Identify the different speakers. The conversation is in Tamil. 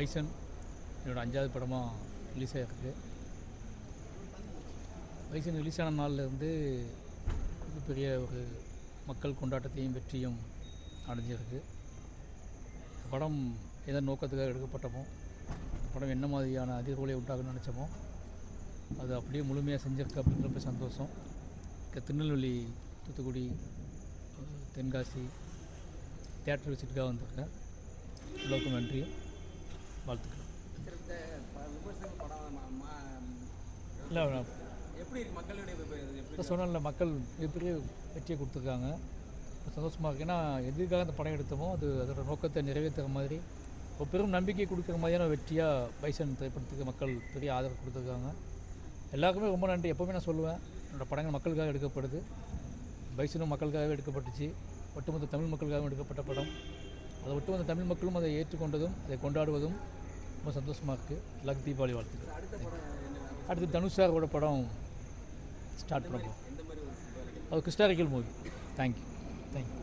Speaker 1: பைசன் என்னோடய அஞ்சாவது படமாக ரிலீஸ் ஆகிருக்கு பைசன் ரிலீஸ் ஆன நாளில் இருந்து மிகப்பெரிய ஒரு மக்கள் கொண்டாட்டத்தையும் வெற்றியும் அடைஞ்சிருக்கு. படம் எந்த நோக்கத்துக்காக எடுக்கப்பட்டமோ படம் என்ன மாதிரியான அதிர்வுகளை உண்டாகும்னு நினச்சோமோ அது அப்படியே முழுமையாக செஞ்சிருக்கு அப்படிங்கிறப்ப சந்தோஷம். இங்க திருநெல்வேலி தூத்துக்குடி தென்காசி தேட்டர் விசிட்டுக்காக வந்திருக்கேன். எல்லோருக்கும் நன்றியும்
Speaker 2: ம-
Speaker 1: இல்லை
Speaker 2: எப்படி
Speaker 1: சொன்னல மக்கள் மிகப்பெரிய வெற்றியை கொடுத்துருக்காங்க. சந்தோஷமாக இருக்கு. ஏன்னா எதுக்காக அந்த படம் எடுத்தோமோ அது அதோட நோக்கத்தை நிறைவேற்றுற மாதிரி ஒரு பெரும் நம்பிக்கை கொடுக்குற மாதிரியான வெற்றியாக பைசன் திரைப்படத்துக்கு மக்கள் பெரிய ஆதரவு கொடுத்துருக்காங்க. எல்லாருக்குமே ரொம்ப நன்றி. எப்போவுமே நான் சொல்லுவேன் என்னோடய படங்கள் மக்களுக்காக எடுக்கப்படுது. பைசனும் மக்களுக்காகவே எடுக்கப்பட்டுச்சு. ஒட்டுமொத்த தமிழ் மக்களுக்காகவும் எடுக்கப்பட்ட படம். அதை ஒட்டுமொத்த தமிழ் மக்களும் அதை ஏற்றுக்கொண்டதும் அதை கொண்டாடுவதும் ரொம்ப சந்தோஷமாக இருக்குது எல்லாருக்கும் தீபாவளி வாழ்த்துக்கள்.
Speaker 2: அடுத்த படம் என்ன?
Speaker 1: அடுத்து தனுஷ் சாரோட படம் ஸ்டார்ட் பண்ண போகிறோம்
Speaker 2: எந்த மாதிரி ஒரு சிம்பல்
Speaker 1: அது ஹிஸ்டாரிக்கல் மூவி தேங்க்யூ தேங்க்யூ